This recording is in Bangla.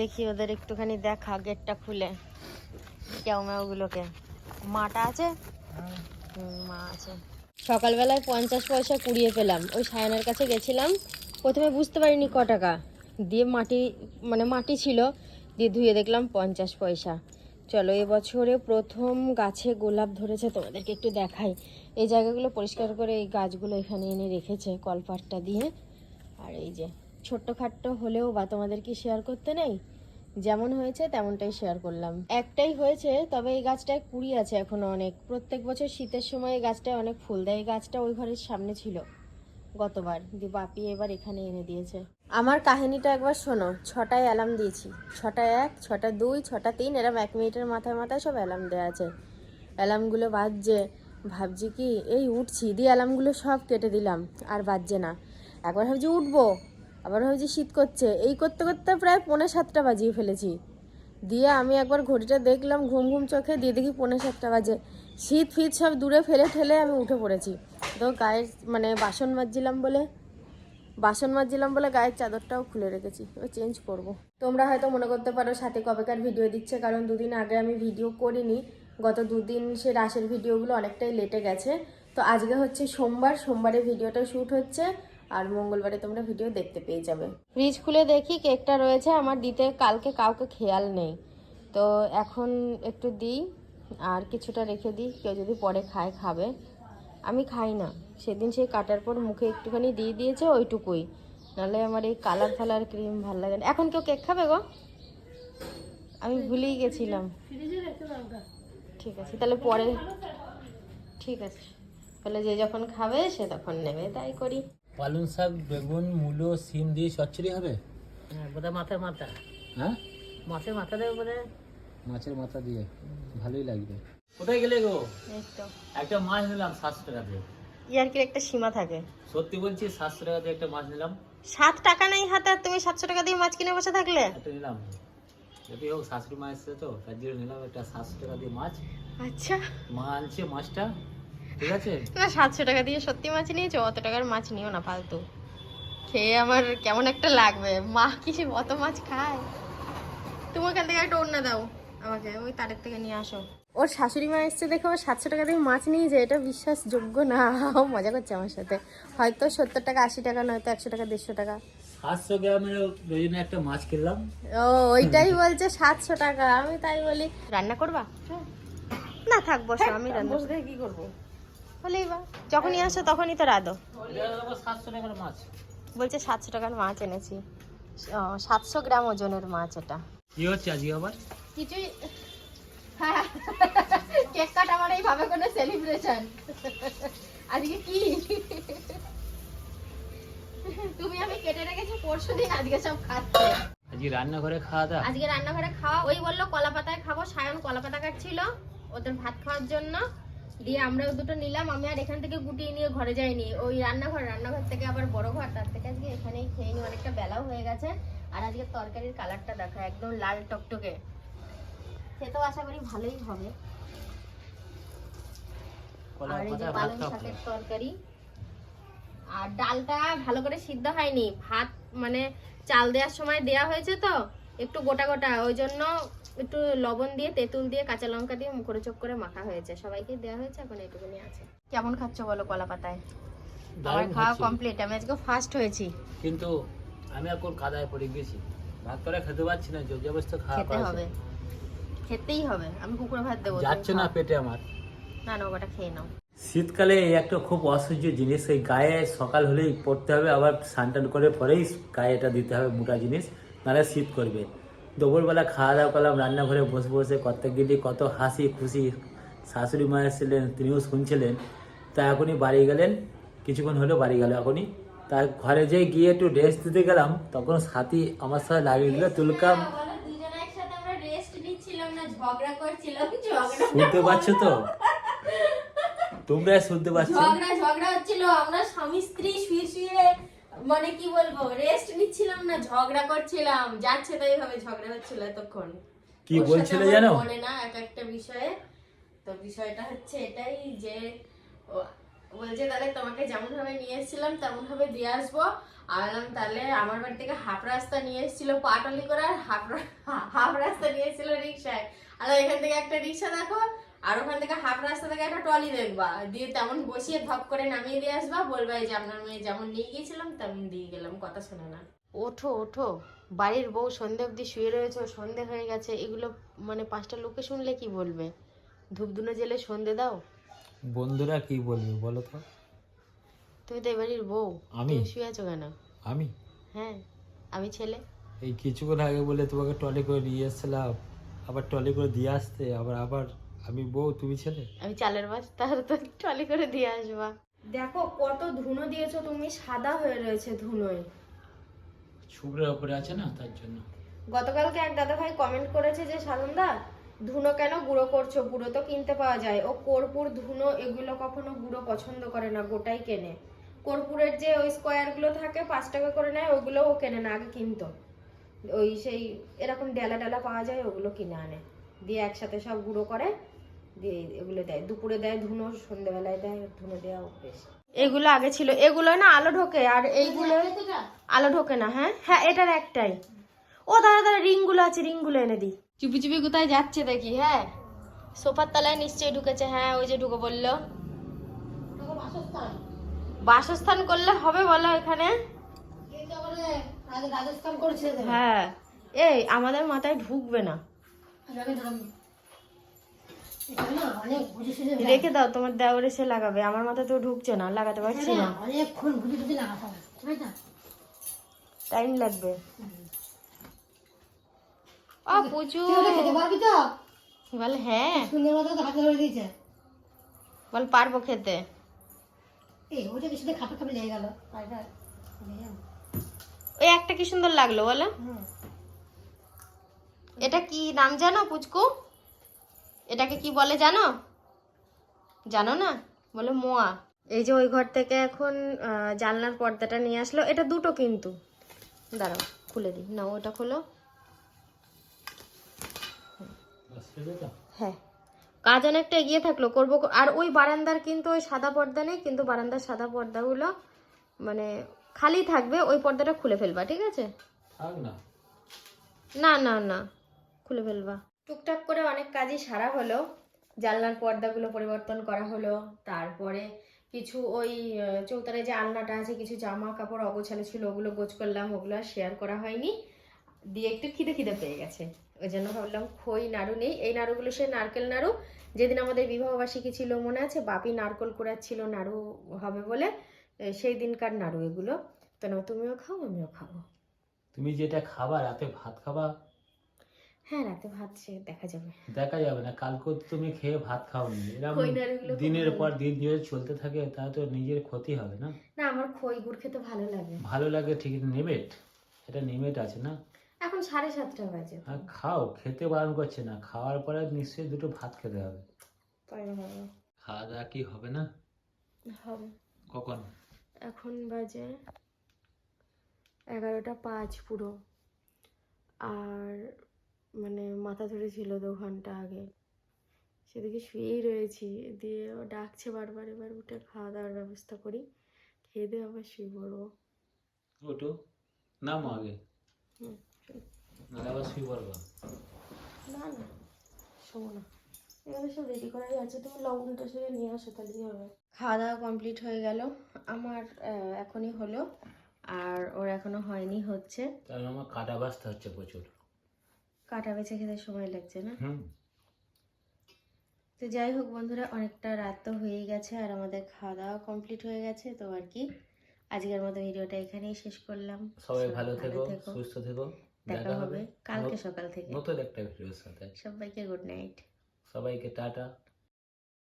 দেখি ওদের একটুখানি দেখা, গেটটা খুলে। গুলোকে মাটা আছে? মা আছে। সকালবেলায় পঞ্চাশ পয়সা কুড়িয়ে পেলাম। ওই সায়নের কাছে গেছিলাম। প্রথমে বুঝতে পারিনি ক টাকা। দিয়ে মাটি মানে মাটি ছিল। দিয়ে ধুয়ে দেখলাম পঞ্চাশ পয়সা। চলো, এবছরে প্রথম গাছে গোলাপ ধরেছে, তোমাদেরকে একটু দেখাই। এই জায়গাগুলো পরিষ্কার করে এই গাছগুলো এখানে এনে রেখেছে কলপাটটা দিয়ে। আর এই যে ছোট্ট খাট্ট হলেও বা তোমাদেরকে শেয়ার করতে নেই। যেমন হয়েছে তেমনটাই শেয়ার করলাম। একটাই হয়েছে, তবে এই গাছটায় কুড়ি আছে এখনও অনেক। প্রত্যেক বছর শীতের সময় এই গাছটায় অনেক ফুল দেয় এই গাছটা ওই ঘরের সামনে ছিল গতবার। দিয়ে বাপি এবার এখানে এনে দিয়েছে। আমার কাহিনীটা একবার শোনো, ছটায় অ্যালার্ম দিয়েছি। ছটা এক, ছটা দুই, ছটা তিন, এরম এক মিনিটের মাথায় মাথায় সব অ্যালার্ম দেওয়া আছে। অ্যালার্মগুলো বাজছে, ভাবছি কি, এই উঠছি, দিয়ে অ্যালার্মগুলো সব কেটে দিলাম। আর বাজছে না। একবার ভাবছি, উঠবো? আবার ভাবছি শীত করছে। এই করতে করতে প্রায় পৌনে সাতটা বাজিয়ে ফেলেছি। দিয়ে আমি একবার ঘড়িটা দেখলাম ঘুম ঘুম চোখে, দিয়ে দেখি পৌনে সাতটা বাজে। শীত ফিত সব দূরে ফেলে ঠেলে আমি উঠে পড়েছি। তো গায়ের মানে বাসন মাজছিলাম বলে, বাসন মাজছিলাম বলে গায়ের চাদরটাও খুলে রেখেছি। এবার চেঞ্জ করব। তোমরা হয়তো মনে করতে পারো সাথে কবেকার ভিডিও দিচ্ছে, কারণ দুদিন আগে আমি ভিডিও করিনি। গত দুদিন সে রাশের ভিডিওগুলো অনেকটাই লেটে গেছে। তো আজকে হচ্ছে সোমবার, সোমবারে ভিডিওটা শ্যুট হচ্ছে। আর মঙ্গলবারে তোমরা ভিডিও দেখতে পেয়ে যাবে। ফ্রিজ খুলে দেখি কেকটা রয়েছে আমার দিতে কালকে কাউকে খেয়াল নেই। তো এখন একটু দিই আর কিছুটা রেখে দিই কেউ যদি পরে খায় খাবে। আমি খাই না সেদিন সেই কাটার পর মুখে একটুখানি দিয়ে দিয়েছে ওইটুকুই। নাহলে আমার এই কালার ফালার ক্রিম ভালো লাগে না। এখন কেউ কেক খাবে গো? আমি ভুলেই গেছিলাম। ঠিক আছে তাহলে পরে। ঠিক আছে। তাহলে যে যখন খাবে সে তখন নেবে তাই করি। পালং শাক বেগুন মূলো সিম দিয়ে চচ্চড়ি হবে? হ্যাঁ বোধহয় মাথায় মাথা। হ্যাঁ? মাছের মাথা দেবে বোধহয়? মাছের মাথা দিয়ে। ভালোই লাগবে। কোথায় গেলে গো? একটা মাছ নিলাম সাতশো টাকা দিয়ে ইয়ার্কির একটা সীমা থাকে। সত্যি বলছি সাতশো টাকা দিয়ে একটা মাছ নিলাম। সাত টাকা নেই হাতে আর তুমি সাতশো টাকা দিয়ে মাছ কিনে বসে থাকলে? একটা নিলাম। যদি হোক শাশুড়ি মা এসছে তো তার জন্য নিলাম একটা সাতশো টাকা দিয়ে মাছ। আচ্ছা। মা আনছে মাছটা। ঠিক আছে? না সাতশো টাকা দিয়ে সত্যি মাছ নিয়েছো? অত টাকার মাছ নিও না ফালতু। খেয়ে আমার কেমন একটা লাগবে। মা কি সে অত মাছ খায়। তুমি ওখান থেকে একটা অন্য দাও আমাকে ওই তারের থেকে নিয়ে আসো। ওর শাশুড়ি মা এসছে দেখে ও সাতশো টাকা দিয়ে মাছ নিয়েছে এটা বিশ্বাসযোগ্য না। ও মজা করছে আমার সাথে। হয়তো সত্তর টাকা আশি টাকা নয়তো একশো টাকা দেড়শো টাকা। সাতশো গ্রামের ওই জন্য একটা মাছ কিনলাম। ও ওইটাই বলছে সাতশো টাকা। আমি তাই বলি রান্না করবা? না থাক বসো আমি রান্না বসে কি করব? হলেই বা যখনই আসো তখনই তো রাধো মাছ বলছে সাতশো টাকার মাছ এনেছি। সাতশো গ্রাম ওজনের মাছ এটা। কি হচ্ছে আজকে আবার? কিছুই কেক কাট আমার এইভাবে কোনো সেলিব্রেশন আজকে কি? তুমি আমি কেটে রেখেছি পরশু দিন আজকে সব খাচ্ছে। আজকে রান্নাঘরে খাওয়া দাওয়া? আজকে রান্নাঘরে খাওয়া ওই বলল কলা পাতায় খাব সায়ন কলা পাতা কাটছিল ওদের ভাত খাওয়ার জন্য। দিয়ে আমরাও দুটো নিলাম আমি আর এখান থেকে গুটিয়ে নিয়ে ঘরে যাইনি। ওই রান্নাঘর রান্নাঘর থেকে আবার বড় ঘর তার থেকে আজকে এখানেই খেয়ে নি অনেকটা বেলাও হয়ে গেছে। আর আজকে তরকারির কালারটা দেখা একদম লাল টকটকে। খেতেও আশা করি ভালোই হবে। আর এই যে পালং শাকের তরকারি। আর ডালটা ভালো করে সিদ্ধ হয়নি ভাত মানে চাল দেওয়ার সময় দেয়া হয়েছে তো একটু গোটা গোটা ওই জন্য একটু লবণ দিয়ে তেঁতুল দিয়ে কাঁচা লঙ্কা দিয়ে মুখরো চোখ করে মাখা হয়েছে। সবাইকে দেওয়া হয়েছে এখন এটুকুনি আছে। কেমন খাচ্ছ বলো কলা পাতায়? আমার খাওয়া কমপ্লিট আমি আজকে ফার্স্ট হয়েছি। কিন্তু আমি এখন কাদায় পড়ে গেছি। ভাত করে খেতে পারছি না যোগ্য অবস্থা খাওয়া খেতে হবে। খেতেই হবে। আমি কুকুরে ভাত দেবো যাচ্ছে না পেটে আমার। না না ওটা খেয়ে নাও। শীতকালে এই একটা খুব অসহ্য জিনিস এই গায়ে সকাল হলেই পড়তে হবে আবার স্নান করে পরেই গায়ে এটা দিতে হবে মোটা জিনিস নাহলে শীত করবে। দুপুরবেলা খাওয়া দাওয়া করলাম রান্নাঘরে বসে বসে কত গিয়ে কত হাসি খুশি শাশুড়ি মা এসেছিলেন তিনিও শুনছিলেন। তা এখনই বাড়ি গেলেন কিছুক্ষণ হলেও বাড়ি গেল এখনই। তার ঘরে যে গিয়ে একটু রেস্ট দিতে গেলাম তখন সাথী আমার সাথে লাগিয়ে দিল তুলকাম ঝগড়া শুনতে পাচ্ছ তো? তোমরা শুনতে পাচ্ছ? ঝগড়া ঝগড়া হচ্ছিল আমরা স্বামী স্ত্রী শুয়ে শুয়ে মানে কি বলব রেস্ট নিচ্ছিলাম না ঝগড়া করছিলাম। যাচ্ছে তাই ভাবে ঝগড়া হচ্ছিল এতক্ষণ। কি বলছিলে জানো? মনে না এক একটা বিষয়ে। তো বিষয়টা হচ্ছে এটাই যে বলছে তাহলে তোমাকে যেমন ভাবে নিয়ে এসেছিলাম তেমন ভাবে দিয়ে আসব। আলাম তাহলে আমার বাড়ি থেকে হাফ রাস্তা নিয়ে এসেছিল পাটলি করে আর হাফ হাফ রাস্তা নিয়ে এসেছিল রিক্সায় আর এখান থেকে একটা রিক্সা দেখো আর ওখান থেকে হাফ রাস্তা থেকে একটা ট্রলি দেখবা। দিয়ে তেমন বসিয়ে ধপ করে নামিয়ে দিয়ে আসবা বলবা যে আপনার মেয়ে যেমন নিয়ে গিয়েছিলাম তেমন দিয়ে গেলাম কথা শোনে না। ওঠো ওঠো। বাড়ির বউ সন্ধে অবধি শুয়ে রয়েছে সন্ধে হয়ে গেছে। এগুলো মানে পাঁচটা লোকে শুনলে কি বলবে? ধূপধুনো জেলে সন্ধে দাও। বন্ধুরা কি বলবে বলো তো? তুমি তো এবাড়ির বউ। আমি? শুয়ে আছো কেন? আমি? হ্যাঁ আমি ছেলে। এই কিছুক্ষণ আগে বলে তোমাকে ট্রলি করে নিয়ে এসেছিলাম আবার ট্রলি করে দিয়ে আসতে আবার আবার আমি বউ তুমি ছেলে? আমি চালের বস্তা আর তো ট্রলি করে দিয়ে আসবা। দেখো কত ধুনো দিয়েছ তুমি সাদা হয়ে রয়েছে ধুনোয়। শুক্রের ওপরে আছে না তার জন্য। গতকালকে এক দাদা ভাই কমেন্ট করেছে যে সাধনদা ধুনো কেন গুঁড়ো করছ? গুঁড়ো তো কিনতে পাওয়া যায়। ও কর্পূর ধুনো এগুলো কখনো গুঁড়ো পছন্দ করে না গোটাই কেনে। কর্পূরের যে ওই স্কোয়ারগুলো থাকে পাঁচ টাকা করে নেয় ওগুলো ও কেনে না আগে কিনতো। ওই সেই এরকম ডেলা ডেলা পাওয়া যায় ওগুলো কিনে আনে। দিয়ে একসাথে সব গুঁড়ো করে দিয়ে এগুলো দেয়। দুপুরে দেয় ধুনো সন্ধ্যেবেলায় দেয় ধুনো দেওয়া অভ্যেস। এগুলো আগে ছিল। এগুলো না আলো ঢোকে আর এইগুলো আলো ঢোকে না হ্যাঁ? হ্যাঁ এটার একটাই। ও দাদা দাদা রিংগুলো আছে রিংগুলো এনে দিই। চুপি চুপি কোথায় যাচ্ছে দেখি হ্যাঁ? সোফার তলায় নিশ্চয়ই ঢুকেছে হ্যাঁ ওই যে ঢুকে বলল। বাসস্থান। করলে হবে বলো এখানে? হ্যাঁ। এই আমাদের মাথায় ঢুকবে না। সুঝে রেখে দাও তোমার দেওয়ার এসে লাগাবে। আমার মাথায় তো ঢুকছে না লাগাতে পারছি না। অনেকক্ষণ বুঝে সুঝে লাগাতে হবে টাইম লাগবে। খেতে পারবি তো বল হ্যাঁ। সুন্দর মতো হাতে ধরে দিয়েছে বল পারব খেতে। এই ওটা কিছু খাপে খাপে লেগে গেল ওই একটা কি সুন্দর লাগল বলো। এটা কি নাম জানো পুচকু? এটাকে কি বলে জানো? জানো না? বলে মোয়া। এই যে ওই ঘর থেকে এখন জানলার পর্দাটা নিয়ে আসলো। এটা দুটো কিন্তু। দাঁড়াও খুলে দিই। না ওটা খোলো। হ্যাঁ। কাজ অনেকটা এগিয়ে থাকল করব আর ওই বারান্দার কিন্তু ওই সাদা পর্দা নেই কিন্তু বারান্দার সাদা পর্দাগুলো মানে খালি থাকবে ওই পর্দাটা খুলে ফেলবা ঠিক আছে? না। না না না। খুলে ফেলবা। টুকটাক করে অনেক কাজই সারা হলো। জানলার পর্দাগুলো পরিবর্তন করা হলো। তারপরে কিছু ওই চৌতারে যে আলনাটা আছে, কিছু জামা কাপড় অগোছালো ছিল, ওগুলো গোছ করলাম, ওগুলো আর শেয়ার করা হয়নি। দিয়ে একটু খিদে খিদে পেয়ে গেছে। ওই জন্য ভাবলাম খই, নাড়ু নেই। এই নাড়ুগুলো সে নারকেল নাড়ু। যেদিন আমাদের বিবাহবার্ষিকী ছিল, মনে আছে? বাপি নারকল ছিল নাড়ু হবে বলে। সেই দিনকার নাড়ু এগুলো। তো না তুমিও খাও, আমিও খাব। তুমি যেটা খাবা, রাতে ভাত খাবা হ্যাঁ রাতে ভাত সে দেখা যাবে। দেখা যাবে না কালকে তুমি খেয়ে ভাত খাওনি। এরকম দিনের পর দিন চলতে থাকে তাহলে তো নিজের ক্ষতি হবে না। না আমার খই গুড় খেতে ভালো লাগে। ভালো লাগে ঠিক নিমেট। এটা নিমেট আছে না? এখন সাড়ে সাতটা বাজে। আর খাও খেতে বারণ করছে না। খাওয়ার পরে নিশ্চয়ই দুটো ভাত খেতে হবে। হবে খাওয়া দাওয়া কি হবে না? হবে। কখন? এখন বাজে এগারোটা পাঁচ পুরো। আর মানে মাথা ধরেছিল দু ঘণ্টা আগে। সেদিকে শুয়েই রয়েছি। দিয়ে ও ডাকছে বারবার এবার উঠে খাওয়া দাওয়ার ব্যবস্থা করি। খেয়ে দিয়ে আবার শুয়ে পড়ব। ওটো নামো আগে। আবার শুয়ে পড়ব। না না শোবো না। এগুলো সব রেডি করাই আছে। তুমি লবণটা সেরে নিয়ে আসো তাহলেই হবে? খাওয়া দাওয়া কমপ্লিট হয়ে গেল। আমার এখনই হলো। আর ওর এখনও হয়নি হচ্ছে। তাহলে আমার কাটা বাঁচতে হচ্ছে প্রচুর। কাটা বেছে খেতে সময় লাগছে না? তো যাই হোক বন্ধুরা অনেকটা রাত তো হয়ে গেছে আর আমাদের খাওয়া দাওয়া কমপ্লিট হয়ে গেছে তো আর কি। আজকের মতো ভিডিওটা এখানেই শেষ করলাম। সবাই ভালো থেকো সুস্থ থেকো দেখা হবে কালকে সকাল থেকে। নতুন একটা ভিডিওর সাথে। সবাইকে গুড নাইট সবাইকে টাটা।